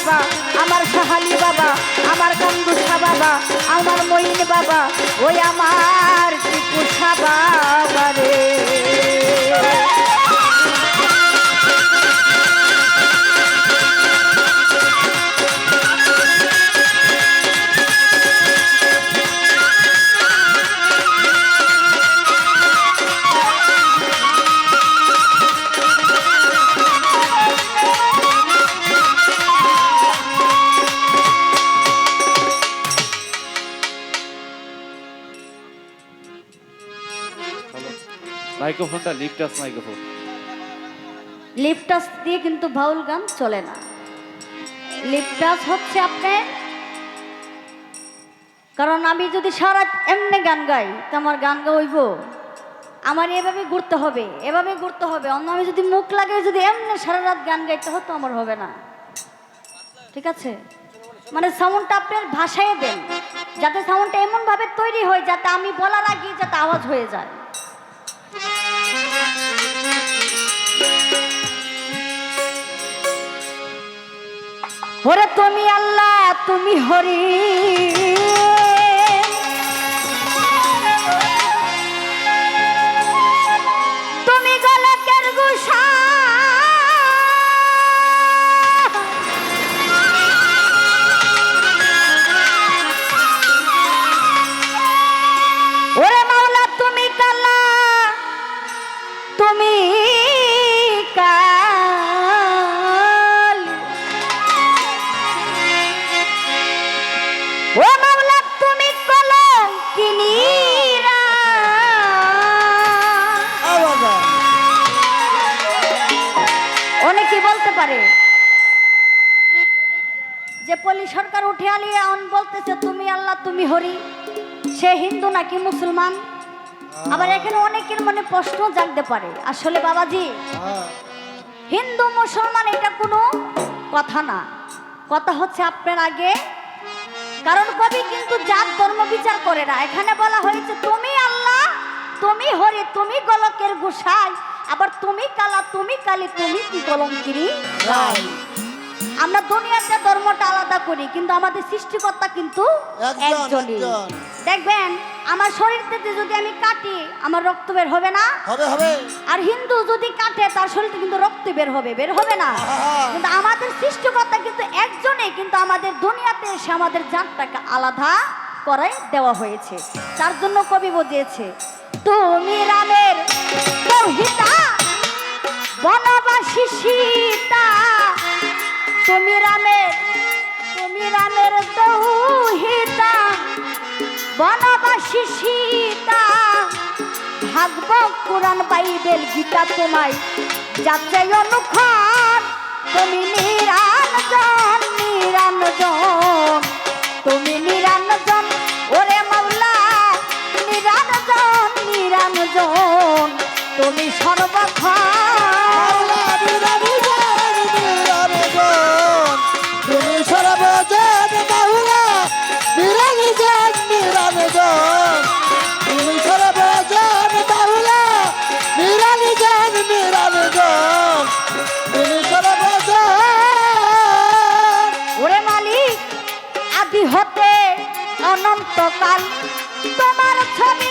বাবা, আমার সাহালি বাবা, আমার কান্দুসা বাবা, আমার মইন বাবা, ওই আমার টিপুসা বাবা রে। মাইক্রোফোনটা লিপটাস মাইক্রোফোন। লিপটাস দিয়ে কিন্তু বাউল গান চলে না। লিপটাস হচ্ছে আপনার, কারণ আমি যদি সারা এমনি গান গাই, তো আমার গান গাইব। আমার এভাবে ঘুরতে হবে এভাবে ঘুরতে হবে। অন্য আমি যদি মুখ লাগে যদি এমনি সারা রাত গান গাইতে হতো আমার হবে না। ঠিক আছে? মানে সাউন্ডটা আপনার ভাষায় দেন, যাতে সাউন্ডটা এমনভাবে তৈরি হয়, যাতে আমি বলার আগে যাতে আওয়াজ হয়ে যায়। ওরে তুমি আল্লাহ তুমি হরি। হরি সে হিন্দু নাকি মুসলমান? আবার এখানে অনেকের মনে প্রশ্ন জাগতে পারে, আসলে বাবাজি, হিন্দু মুসলমান এটা কোনো কথা না। কথা হচ্ছে আপনার আগে, কারণ কবি কিন্তু জাত, ধর্ম বিচার করে না। এখানে বলা হয়েছে, তুমি আল্লাহ, তুমি হরি, তুমি গলকের গোসাই, আবার তুমি কালা, তুমি কালি, তুমি কি কলঙ্কিরি রাই আমরা দুনিয়াতে ধর্মটা আলাদা করি কিন্তু আমাদের সৃষ্টিকর্তা কিন্তু একজনই। দেখবেন আমার শরীর থেকে যদি আমি কাটি আমার রক্ত বের হবে না। হবে হবে। আর হিন্দু যদি কাটে তার শরীরে কিন্তু রক্ত বের হবে বের হবে না। কিন্তু আমাদের সৃষ্টিকর্তা কিন্তু একজনে কিন্তু আমাদের দুনিয়াতে এসে আমাদের জাতটাকে আলাদা করে দেওয়া হয়েছে। তার জন্য কবি বুঝিয়েছে তুমি রামের বনবাসী সীতা তুমি রামের তুমি রামের দৌহিতা, বনবাসী সীতা। ভাগব কোরআন বাইবেল, গীতা তোমায় যাচ্ছে অনুক্ষণ তুমি নিরানজন অনন্তকাল। তোমার ছবি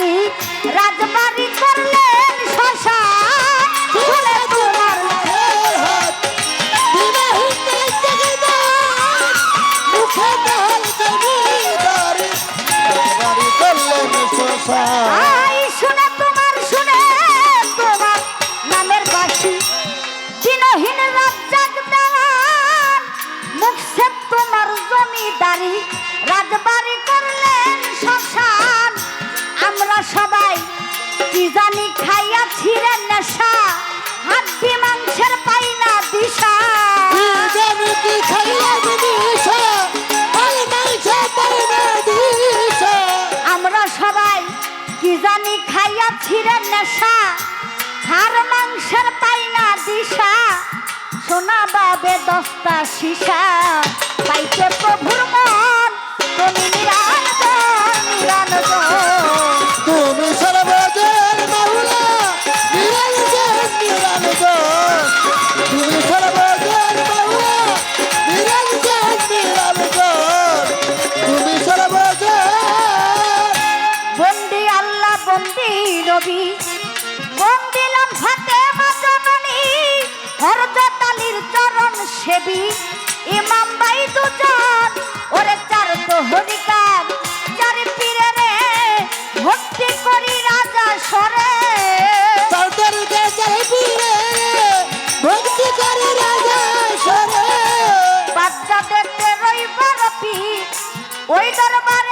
রাজবাড়ি রাজবাড়ি জানি খাইয়া ছিঁড়ে নেশা। হার মাংসের পাই না দিশা। সোনা বাবে দস্তা শিশা পাইতে প্রভুর মন, তুমি নিরান তুমি সারা নবী মন দিলাম হাতে চরণ সেবি। ইমাম বাই দুজন ওরে চার তো হরিকার চার রে ভক্তি করি রাজা সরে। রাজা সরে। বাচ্চা রইবার ওই দরবারে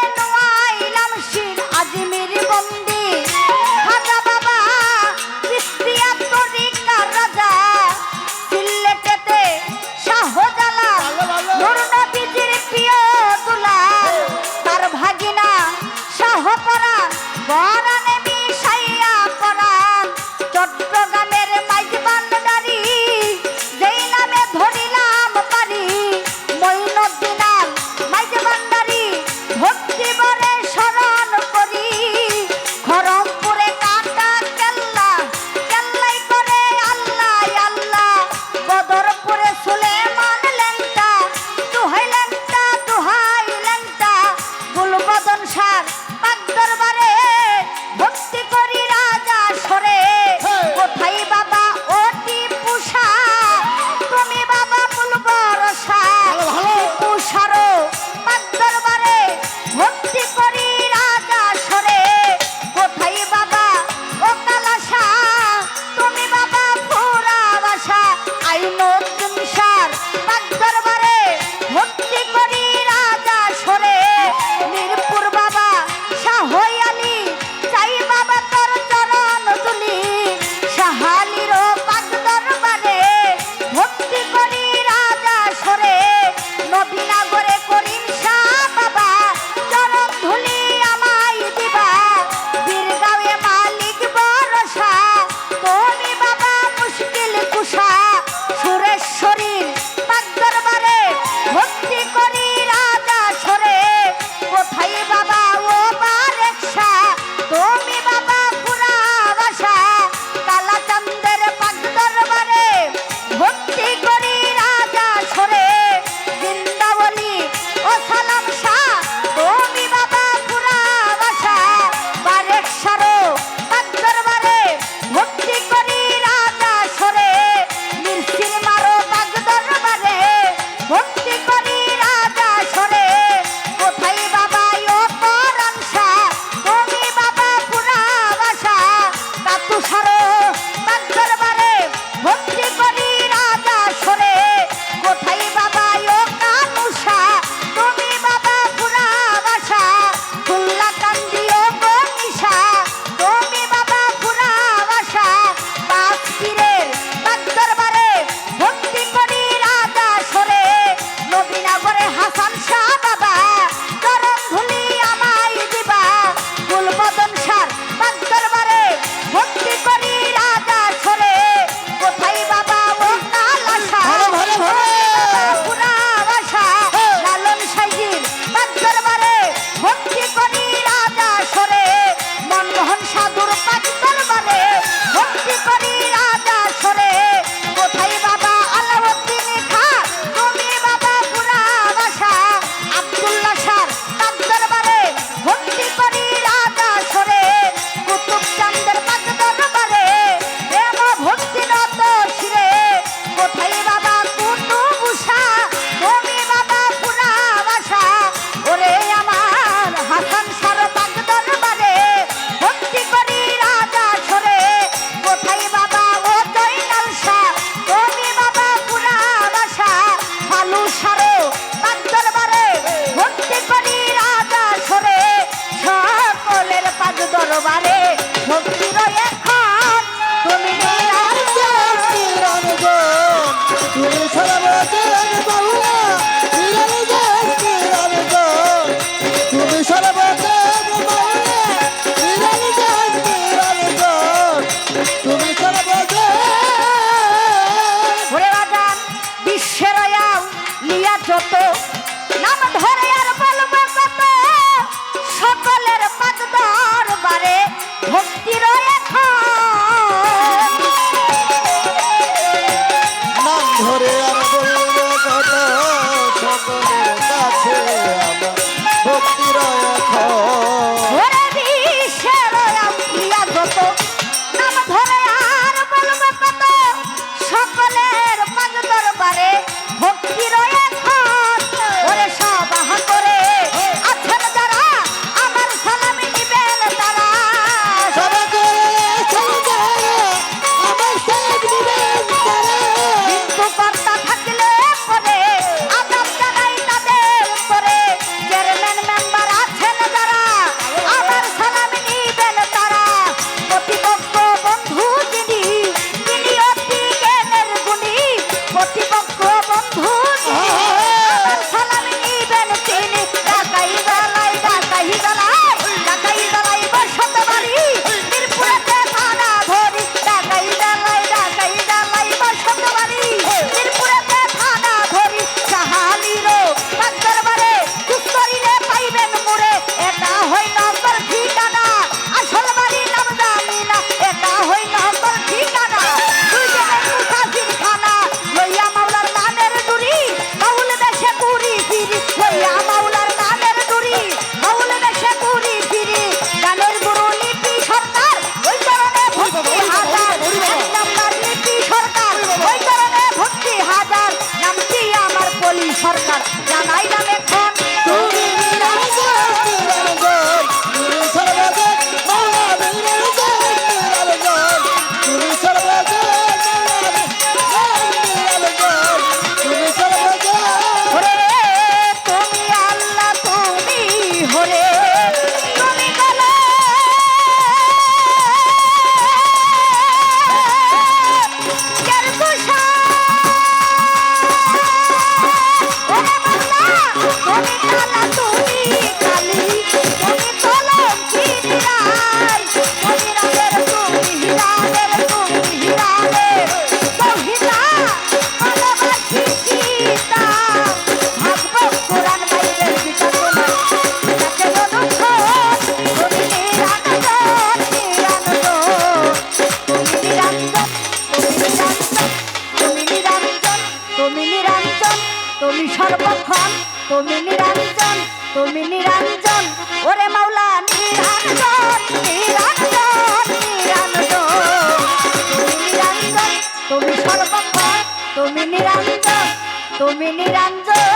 নিরঞ্জন